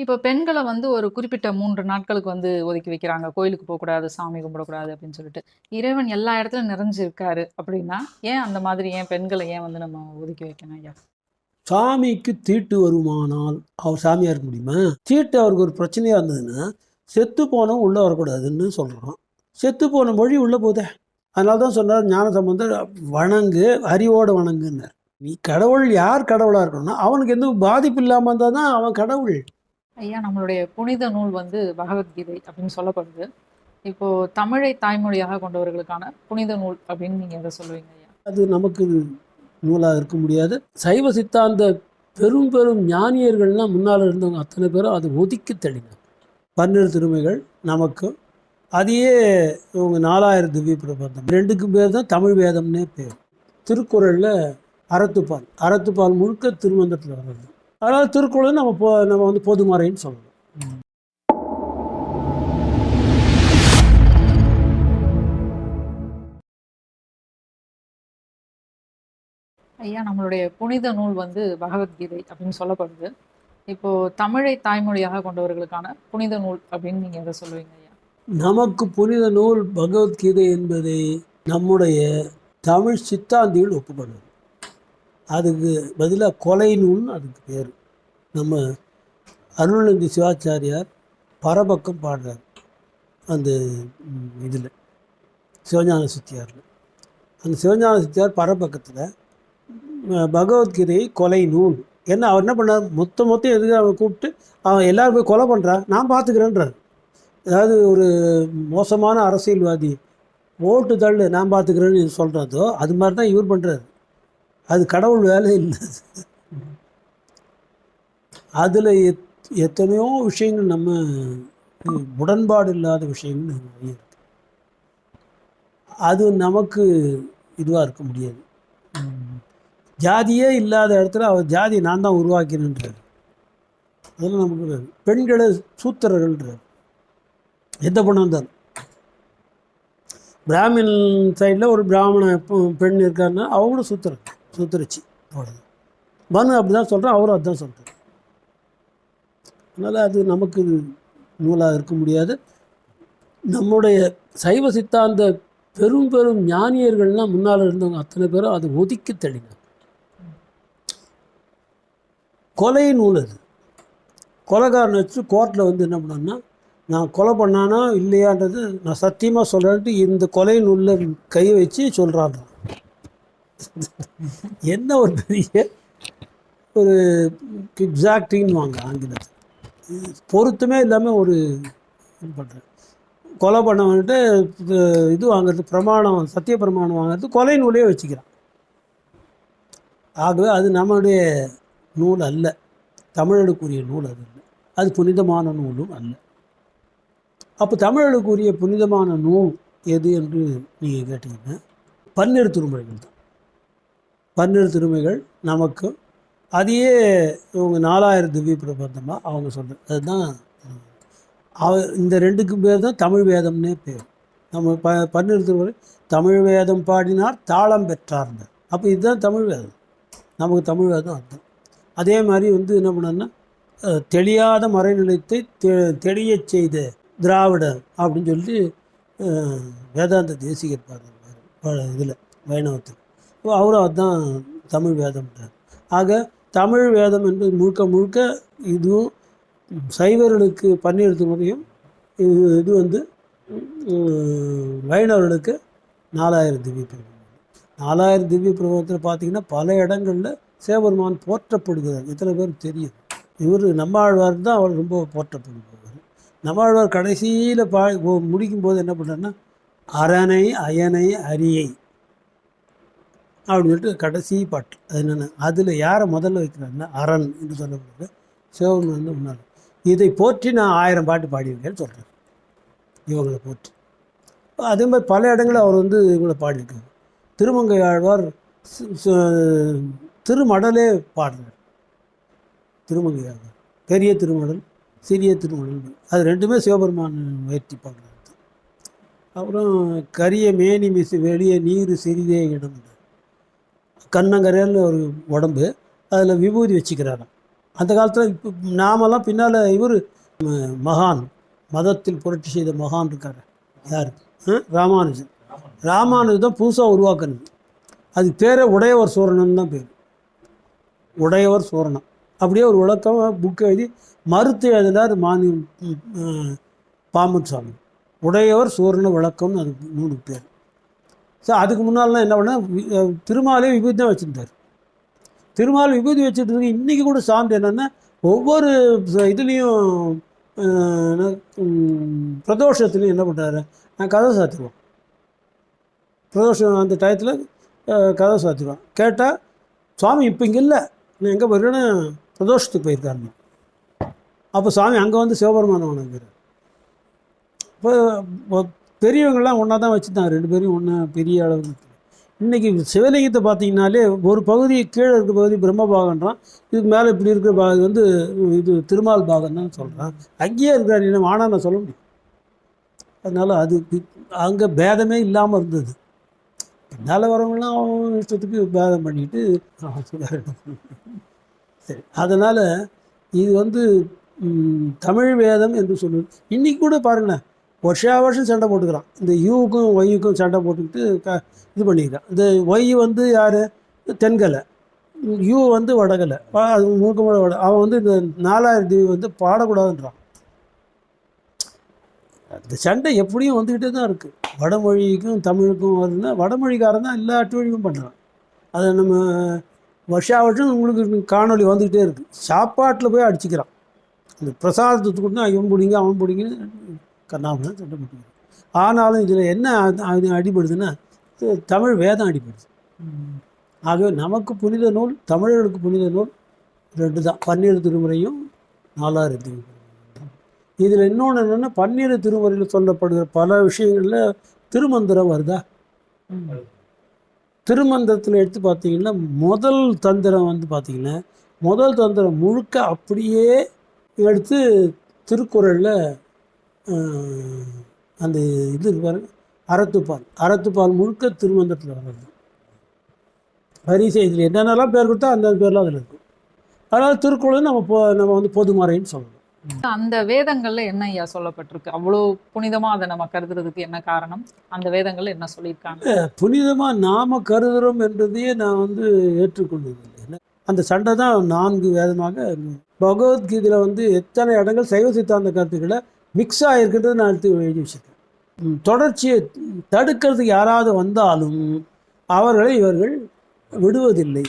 இப்போ பெண்களை வந்து ஒரு குறிப்பிட்ட மூன்று நாட்களுக்கு வந்து ஒதுக்கி வைக்கிறாங்க. கோயிலுக்கு போகக்கூடாது சாமி கும்பிடக்கூடாது அப்படின்னு சொல்லிட்டு. இறைவன் எல்லா இடத்துலையும் நிறைஞ்சிருக்காரு அப்படின்னா, ஏன் அந்த மாதிரி ஏன் பெண்களை ஏன் வந்து நம்ம ஒதுக்கி வைக்கணும் ஐயா? சாமிக்கு தீட்டு வருமானால், அவர் சாமியாக இருக்க முடியுமா? தீட்டு அவருக்கு ஒரு பிரச்சனையாக இருந்ததுன்னா, செத்து போனோம் உள்ளே வரக்கூடாதுன்னு சொல்கிறோம் செத்து போன மொழி உள்ளே போதே. அதனால தான் சொன்னார் ஞானசம்பந்தர் வணங்கு, அறிவோடு வணங்குன்னார். நீ கடவுள் யார் கடவுளாக இருக்கணும்னா, அவனுக்கு எதுவும் பாதிப்பு இல்லாமல் இருந்தால் தான் அவன் கடவுள். ஐயா நம்மளுடைய புனித நூல் வந்து பகவத்கீதை அப்படின்னு சொல்லப்படுது. இப்போ தமிழை தாய்மொழியாக கொண்டவர்களுக்கான புனித நூல் அப்படின்னு நீங்க எதை சொல்லுவீங்க ஐயா? அது நமக்கு நூலாக இருக்க முடியாது. சைவ சித்தாந்த பெரும் பெரும் ஞானியர்கள்லாம் முன்னால் இருந்தவங்க அத்தனை பேரும் அதை ஒதுக்கி தள்ளினாங்க. பன்னிரு திருமைகள் நமக்கு அதையே இவங்க 4000 திவ்ய பிரபந்தம். ரெண்டுக்கும் பேர் தான் தமிழ் வேதம்னே பேர். திருக்குறளில் அறத்துப்பால். அறத்துப்பால் முழுக்க திருமந்தத்தில் வர்றது. அதனால திருக்குறளை நம்ம பொ நம்ம வந்து பொதுமறைன்னு சொல்லலாம். ஐயா நம்மளுடைய புனித நூல் வந்து பகவத்கீதை அப்படின்னு சொல்லப்படுது. இப்போ தமிழை தாய்மொழியாக கொண்டவர்களுக்கான புனித நூல் அப்படின்னு நீங்க எத சொல்லுவீங்க ஐயா? நமக்கு புனித நூல் பகவத்கீதை என்பதை நம்முடைய தமிழ் சித்தாந்திகள் ஒப்புக்கொள்ளும். அதுக்கு பதிலாக கொலை நூல்னு அதுக்கு பேர். நம்ம அருள்நந்தி சிவாச்சாரியார் பரபக்கம் பாடுறார். அந்த இதில் சிவஞான சித்தியாரில். அந்த சிவஞான சித்தியார் பரபக்கத்தில் பகவத்கீதை கொலை நூல். ஏன்னா அவர் என்ன பண்ணார் மொத்த மொத்தம் எதுக்கு அவன் கூப்பிட்டு அவன் எல்லோரும் போய் கொலை பண்ணுறான் நான் பார்த்துக்கிறேன்றார். அதாவது ஒரு மோசமான அரசியல்வாதி ஓட்டு தள்ளு நான் பார்த்துக்கிறேன்னு சொல்கிறதோ அது மாதிரி தான் இவர் பண்ணுறாரு. அது கடவுள் வேலை இல்லை. அதில் எத் எத்தனையோ விஷயங்கள் நம்ம உடன்பாடு இல்லாத விஷயங்கள் நிறைய இருக்கு. அது நமக்கு இதுவாக இருக்க முடியாது. ஜாதியே இல்லாத இடத்துல அவர் ஜாதியை நான் தான் உருவாக்கினேன்றார். அதெல்லாம் நமக்கு பெண்களை சூத்திரர்கள்ன்றார். எந்த பொண்ணாக இருந்தாலும். பிராமின் சைடில் ஒரு பிராமண பெண் இருக்காருன்னா அவங்களும் சூத்திரன் சுத்துருச்சு அவ்வளோதான். மனு அப்படி தான் சொல்கிறான் அவரும் அதுதான் சொல்கிறார். அதனால் அது நமக்கு நூலாக இருக்க முடியாது. நம்முடைய சைவ சித்தாந்த பெரும் பெரும் ஞானியர்கள்லாம் முன்னால் இருந்தவங்க அத்தனை பேரும் அதை ஒதுக்கி தள்ளினாங்க. கொலை நூல் அது. கொலைகாரன் வச்சு கோர்ட்டில் வந்து என்ன பண்ணோன்னா நான் கொலை பண்ணானா இல்லையான்றது நான் சத்தியமாக சொல்கிறேன்ட்டு இந்த கொலை நூலில் கை வச்சு சொல்கிறான். என்ன ஒரு பெரிய ஒரு எக்ஸாக்டிங்னுவாங்க ஆங்கிலத்தில். பொருத்தமே இல்லாமல் ஒரு இது பண்ணுறேன். கொலை பண்ணவன்ட்டு இது வாங்குறது பிரமாணம் சத்திய பிரமாணம் வாங்குறது கொலை நூலையே வச்சுக்கிறான். ஆகவே அது நம்மளுடைய நூல் அல்ல. தமிழனுக்குரிய நூல் அது இல்லை. அது புனிதமான நூலும் அல்ல. அப்போ தமிழனுக்குரிய புனிதமான நூல் எது என்று நீங்கள் கேட்டீங்கன்னா பன்னெடு திருமுறைகள் தான். பன்னெண்டு திருமைகள் நமக்கு அதையே இவங்க 4000 திவ்ய பிரபந்தமாக அவங்க சொல்கிறாங்க அதுதான் அவ இந்த ரெண்டுக்கும் பேர் தான் தமிழ் வேதம்னே பேர். நம்ம ப பன்னெண்டு திருமுறை தமிழ் வேதம் பாடினார் தாளம் பெற்றார்ந்த அப்போ இதுதான் தமிழ் வேதம். நமக்கு தமிழ் வேதம் அர்த்தம் அதே மாதிரி வந்து என்ன பண்ணார்னா தெளியாத மறைநிலையத்தை தெ தெளியச் செய்த திராவிடர் அப்படின்னு சொல்லி வேதாந்த தேசிகர் பாடுறார் இதில் வைணவத்தில். அவரும் அதுதான் தமிழ் வேதம்ன்றார். ஆக தமிழ் வேதம் என்பது முழுக்க முழுக்க இதுவும் சைவர்களுக்கு பன்னிரு முறையும் இது இது வந்து வைணவர்களுக்கு 4000 திவ்ய பிரபந்தம். 4000 திவ்ய பிரபந்தத்தில் பார்த்தீங்கன்னா பல இடங்களில் சேவர்மான் போற்றப்படுகிறார். எத்தனை பேருக்கு தெரியும். இவர் நம்மாழ்வார் தான் அவர் ரொம்ப போற்றப்படுபவர். நம்மாழ்வார் கடைசியில் பா முடிக்கும்போது என்ன பண்ணுறாருன்னா அரணை அயனை அரியை அப்படின்னு சொல்லிட்டு கடைசி பாட்டு. அது என்னென்ன அதில் யாரை முதல்ல வைக்கிறாருன்னா அரண் என்று சொல்லப்படுது சிவபெருமான் வந்து முன்னாள். இதை போற்றி நான் ஆயிரம் பாட்டு பாடியிருக்கேன்னு சொல்கிறேன் இவங்களை போற்றி. அதே மாதிரி பல இடங்களில் அவர் வந்து இவங்களை பாடியிருக்காரு. திருமங்கை ஆழ்வார் திருமடலே பாடுறார். திருமங்கை ஆழ்வார். பெரிய திருமடல் சிறிய திருமடல் அது ரெண்டுமே சிவபெருமான் முயற்சி பாடுறார். அப்புறம் கரிய மேனி மிசு வெளியே நீர் சிறிதே இடம் கண்ணங்கரையில் ஒரு உடம்பு அதில் விபூதி வச்சுக்கிறாராம் அந்த காலத்தில் இப்போ நாமெல்லாம் பின்னால் இவர் மகான். மதத்தில் புரட்சி செய்த மகான் இருக்கார் யார் ராமானுஜன். ராமானுஜன் தான் புதுசாக உருவாக்கணும் அது பேரே உடையவர் சூரணன் தான் பேர். உடையவர் சூரணம் அப்படியே ஒரு விளக்கம் புக் எழுதி மறுத்து எழுதினார் மாநில பாமன் பாம்பன் சுவாமி உடையவர் சூரண விளக்கம்னு அதுக்கு நூலுக்கு பேர். ஸோ அதுக்கு முன்னாலாம் என்ன பண்ணால் திருமாலே விபூதி தான் வச்சுருந்தார். திருமால் விபூதி வச்சுட்டு இன்றைக்கி கூட சான்று என்னென்னா ஒவ்வொரு இதுலேயும் பிரதோஷத்துலேயும் என்ன, பிரதோஷத்துலையும் என்ன பண்ணுறாரு நான் கதை சாத்திடுவோம் பிரதோஷம் அந்த டயத்தில் கதை சாத்திடுவான். கேட்டால் சுவாமி இப்போ இங்கே இல்லை. நான் எங்கே போயிருக்கேன்னு பிரதோஷத்துக்கு போயிருக்காருன்னு அப்போ சாமி அங்கே வந்து சிவபெருமானம் வணங்குறார். இப்போ பெரியவங்களாம் ஒன்றா தான் வச்சுருந்தாங்க ரெண்டு பேரும் ஒன்றா பெரிய அளவுக்கு இன்றைக்கி சிவலிங்கத்தை பார்த்தீங்கனாலே ஒரு பகுதி கீழே இருக்க பகுதி பிரம்மபாகன்றான் இதுக்கு மேலே இப்படி இருக்கிற பாகம் வந்து இது திருமால் பாகம் தான் சொல்கிறான் அங்கேயே இருக்கிறார் என்ன வானா நான் சொல்ல முடியும். அதனால் அது அங்கே பேதமே இல்லாமல் இருந்தது. பின்னால் வரவங்களாம் அவங்க இஷ்டத்துக்கு பேதம் பண்ணிட்டு சரி அதனால் இது வந்து தமிழ் வேதம் என்று சொல்லுவது இன்றைக்கி கூட பாருங்களேன் வருஷா வருஷம் சண்டை போட்டுக்கிறான். இந்த யூவுக்கும் ஒய்யுக்கும் சண்டை போட்டுக்கிட்டு க இது பண்ணிக்கிறான். இந்த ஒய் வந்து யார்? தென்கலை. யூ வந்து வடகலை. மூக்க அது முழுக்க வட அவன் வந்து இந்த நாலாயிரம் தீவு வந்து பாடக்கூடாதுன்றான். அந்த சண்டை எப்படியும் வந்துக்கிட்டே தான் இருக்குது வடமொழிக்கும் தமிழுக்கும் வருதுன்னா வடமொழிக்காரன் தான் எல்லா அட்டுவழியும் பண்ணுறான் அதை நம்ம வருஷா வருஷம் உங்களுக்கு காணொளி வந்துக்கிட்டே இருக்குது சாப்பாட்டில் போய் அடிச்சுக்கிறான். இந்த பிரசாதத்துக்கு தான் இவன் பிடிங்க அவன் பிடிங்கன்னு கர்ணாபுரம் சண்டை ஆனாலும் இதில் என்ன அது- அடிபடுதுன்னா தமிழ் வேதம் அடிபடுது. ஆகவே நமக்கு புனித நூல் தமிழர்களுக்கு புனித நூல் ரெண்டு தான். பன்னிரு திருமுறையும் நாலாயிரம் திருமுறை இதில் இன்னொன்று என்னென்னா பன்னிரு திருமுறையில் சொல்லப்படுகிற பல விஷயங்களில் திருமந்திரம் வருதா? திருமந்திரத்தில் எடுத்து பார்த்தீங்கன்னா முதல் தந்திரம் வந்து பார்த்திங்கன்னா முதல் தந்திரம் முழுக்க அப்படியே எடுத்து திருக்குறளில் அந்த இது பாருங்க. அறத்துப்பால். அறத்துப்பால் முழுக்க திருமந்திரத்தில் வர்றது. வரிசை இதில் என்னென்னலாம் பேர் கொடுத்தா அந்த பேர்லாம் அதில் இருக்கும் அதனால் திருக்குறள் நம்ம பொ நம்ம வந்து பொதுமறைன்னு சொல்லலாம் அந்த வேதங்கள்ல என்ன ஐயா சொல்லப்பட்டிருக்கு? அவ்வளோ புனிதமா அதை நம்ம கருதுறதுக்கு என்ன காரணம்? அந்த வேதங்கள்ல என்ன சொல்லியிருக்காங்க? புனிதமாக நாம கருதுகிறோம் என்றதையே நான் வந்து ஏற்றுக்கொண்டதில்லை. அந்த சண்டை தான் நான்கு வேதமாக. பகவத்கீதையில் வந்து எத்தனை இடங்கள் சைவ சித்தாந்த கருத்துக்களை மிக்ஸ் ஆகிருக்கிறது நான் எடுத்து எழுதி தொடர்ச்சியை தடுக்கிறதுக்கு யாராவது வந்தாலும் அவர்களை இவர்கள் விடுவதில்லை.